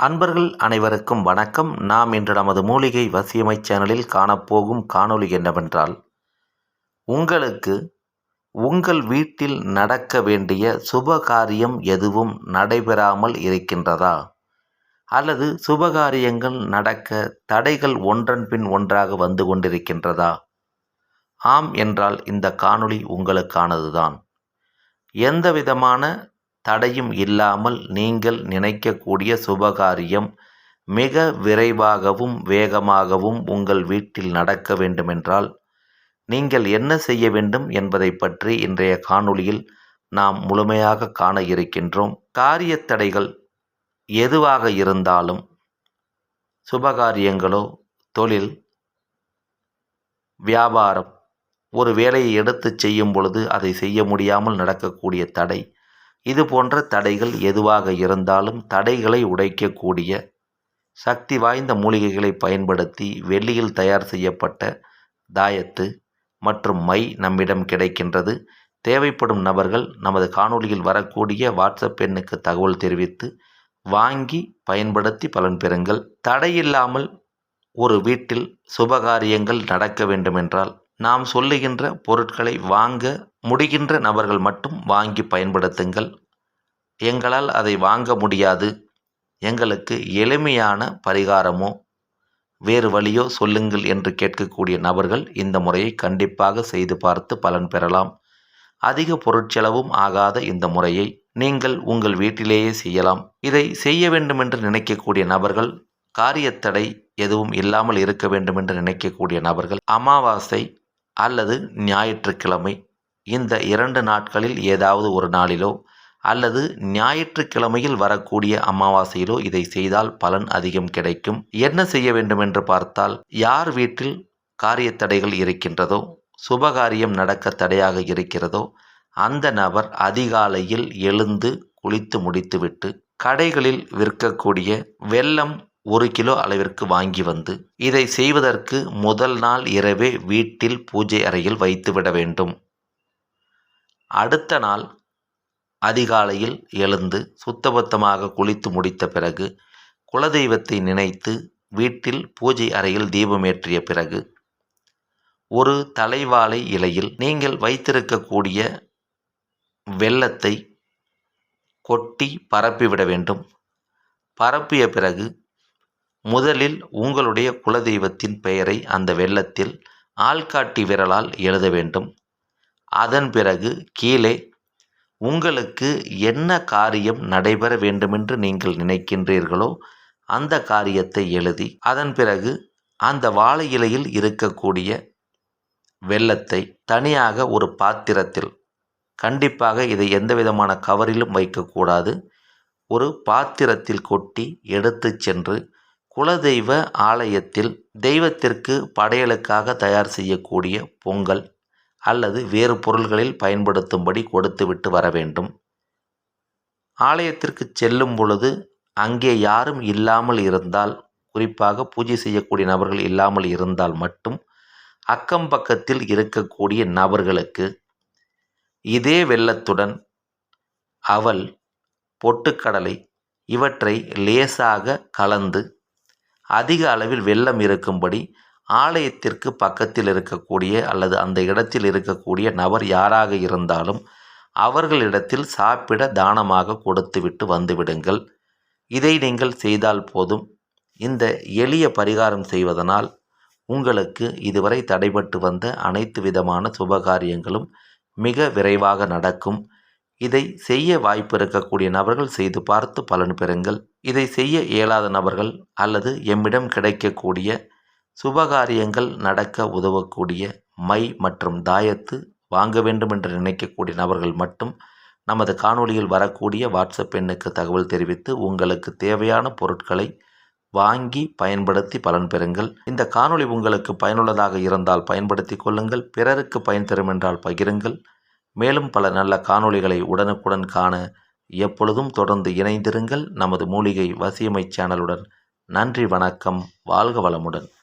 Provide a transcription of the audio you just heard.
அன்பர்கள் அனைவருக்கும் வணக்கம். நாம் இன்று நமது மூலிகை வசியமை சேனலில் காணப்போகும் காணொளி என்னவென்றால் உங்களுக்கு உங்கள் வீட்டில் நடக்க வேண்டிய சுபகாரியம் எதுவும் நடைபெறாமல் இருக்கின்றதா? அல்லது சுபகாரியங்கள் நடக்க தடைகள் ஒன்றன் பின் ஒன்றாக வந்து கொண்டிருக்கின்றதா? ஆம் என்றால் இந்த காணொளி உங்களுக்கானதுதான். எந்தவிதமான தடையும் இல்லாமல் நீங்கள் நினைக்கக்கூடிய சுபகாரியம் மிக விரைவாகவும் வேகமாகவும் உங்கள் வீட்டில் நடக்க வேண்டுமென்றால் நீங்கள் என்ன செய்ய வேண்டும் என்பதை பற்றி இன்றைய காணொளியில் நாம் முழுமையாக காண இருக்கின்றோம். காரிய தடைகள் எதுவாக இருந்தாலும் சுபகாரியங்களோ தொழில் வியாபாரம் ஒரு வேலையை எடுத்துச் செய்யும் பொழுது அதை செய்ய முடியாமல் நடக்கக்கூடிய தடை இது போன்ற தடைகள் எதுவாக இருந்தாலும் தடைகளை உடைக்கக்கூடிய சக்தி வாய்ந்த மூலிகைகளை பயன்படுத்தி வெள்ளியில் தயார் செய்யப்பட்ட தாயத்து மற்றும் மை நம்மிடம் கிடைக்கின்றது. தேவைப்படும் நபர்கள் நமது காணொளியில் வரக்கூடிய வாட்ஸ்அப் எண்ணுக்கு தகவல் தெரிவித்து வாங்கி பயன்படுத்தி பலன் பெறுங்கள். தடையில்லாமல் ஒரு வீட்டில் சுபகாரியங்கள் நடக்க வேண்டுமென்றால் நாம் சொல்லுகின்ற பொருட்களை வாங்க முடிகின்ற நபர்கள் மட்டும் வாங்கி பயன்படுத்துங்கள். எங்களால் அதை வாங்க முடியாது. எங்களுக்கு எளிமையான பரிகாரமோ வேறு வழியோ சொல்லுங்கள் என்று கேட்கக்கூடிய நபர்கள் இந்த முறையை கண்டிப்பாக செய்து பார்த்து பலன் பெறலாம். அதிக பொருட்செலவும் ஆகாத இந்த முறையை நீங்கள் உங்கள் வீட்டிலேயே செய்யலாம். இதை செய்ய வேண்டுமென்று நினைக்கக்கூடிய நபர்கள் காரியத்தடை எதுவும் இல்லாமல் இருக்க வேண்டுமென்று நினைக்கக்கூடிய நபர்கள் அமாவாசை அல்லது ஞாயிற்றுக்கிழமை இந்த இரண்டு நாட்களில் ஏதாவது ஒரு நாளிலோ அல்லது ஞாயிற்றுக்கிழமையில் வரக்கூடிய அமாவாசையிலோ இதை செய்தால் பலன் அதிகம் கிடைக்கும். என்ன செய்ய வேண்டும் என்று பார்த்தால் யார் வீட்டில் காரியத்தடைகள் இருக்கின்றதோ சுபகாரியம் நடக்க தடையாக இருக்கிறதோ அந்த நபர் அதிகாலையில் எழுந்து குளித்து முடித்துவிட்டு கடைகளில் விற்கக்கூடிய வெல்லம் ஒரு கிலோ அளவிற்கு வாங்கி வந்து இதை செய்வதற்கு முதல் நாள் இரவே வீட்டில் பூஜை அறையில் வைத்துவிட வேண்டும். அடுத்த நாள் அதிகாலையில் எழுந்து சுத்தபத்தமாக குளித்து முடித்த பிறகு குலதெய்வத்தை நினைத்து வீட்டில் பூஜை அறையில் தீபமேற்றிய பிறகு ஒரு தலைவாழை இலையில் நீங்கள் வைத்திருக்கக்கூடிய வெள்ளத்தை கொட்டி பரப்பிவிட வேண்டும். பரப்பிய பிறகு முதலில் உங்களுடைய குலதெய்வத்தின் பெயரை அந்த வெள்ளத்தில் ஆள்காட்டி விரலால் எழுத வேண்டும். அதன் பிறகு கீழே உங்களுக்கு என்ன காரியம் நடைபெற வேண்டுமென்று நீங்கள் நினைக்கின்றீர்களோ அந்த காரியத்தை எழுதி அதன் பிறகு அந்த வாழை இலையில் இருக்கக்கூடிய வெள்ளத்தை தனியாக ஒரு பாத்திரத்தில் கண்டிப்பாக இதை எந்த விதமான கவரிலும் வைக்கக்கூடாது ஒரு பாத்திரத்தில் கொட்டி எடுத்து சென்று குலதெய்வ ஆலயத்தில் தெய்வத்திற்கு படையலுக்காக தயார் செய்யக்கூடிய பொங்கல் அல்லது வேறு பொருள்களில் பயன்படுத்தும்படி கொடுத்துவிட்டு வர வேண்டும். ஆலயத்திற்கு செல்லும் பொழுது அங்கே யாரும் இல்லாமல் இருந்தால் குறிப்பாக பூஜை செய்யக்கூடிய நபர்கள் இல்லாமல் இருந்தால் மட்டும் அக்கம் பக்கத்தில் இருக்கக்கூடிய நபர்களுக்கு இதே வெள்ளத்துடன் அவல் பொட்டுக்கடலை இவற்றை லேசாக கலந்து அதிக அளவில் வெள்ளம் இருக்கும்படி ஆலயத்திற்கு பக்கத்தில் இருக்கக்கூடிய அல்லது அந்த இடத்தில் இருக்கக்கூடிய நபர் யாராக இருந்தாலும் அவர்களிடத்தில் சாப்பிட தானமாக கொடுத்துவிட்டு வந்துவிடுங்கள். இதை நீங்கள் செய்தால் போதும். இந்த எளிய பரிகாரம் செய்வதனால் உங்களுக்கு இதுவரை தடைபட்டு வந்த அனைத்து விதமான சுபகாரியங்களும் மிக விரைவாக நடக்கும். இதை செய்ய வாய்ப்பு இருக்கக்கூடிய நபர்கள் செய்து பார்த்து பலன் பெறுங்கள். இதை செய்ய இயலாத நபர்கள் அல்லது எம்மிடம் கிடைக்கக்கூடிய சுபகாரியங்கள் நடக்க உதவக்கூடிய மை மற்றும் தாயத்து வாங்க வேண்டும் என்று நினைக்கக்கூடிய நபர்கள் மட்டும் நமது காணொளியில் வரக்கூடிய வாட்ஸ்அப் எண்ணுக்கு தகவல் தெரிவித்து உங்களுக்கு தேவையான பொருட்களை வாங்கி பயன்படுத்தி பலன் பெறுங்கள். இந்த காணொளி உங்களுக்கு பயனுள்ளதாக இருந்தால் பயன்படுத்தி கொள்ளுங்கள். பிறருக்கு பயன் தரும் என்றால் பகிருங்கள். மேலும் பல நல்ல காணொளிகளை உடனுக்குடன் காண எப்பொழுதும் தொடர்ந்து இணைந்திருங்கள். நமது மூலிகை வசியமை சேனலுடன் நன்றி வணக்கம். வாழ்க வளமுடன்.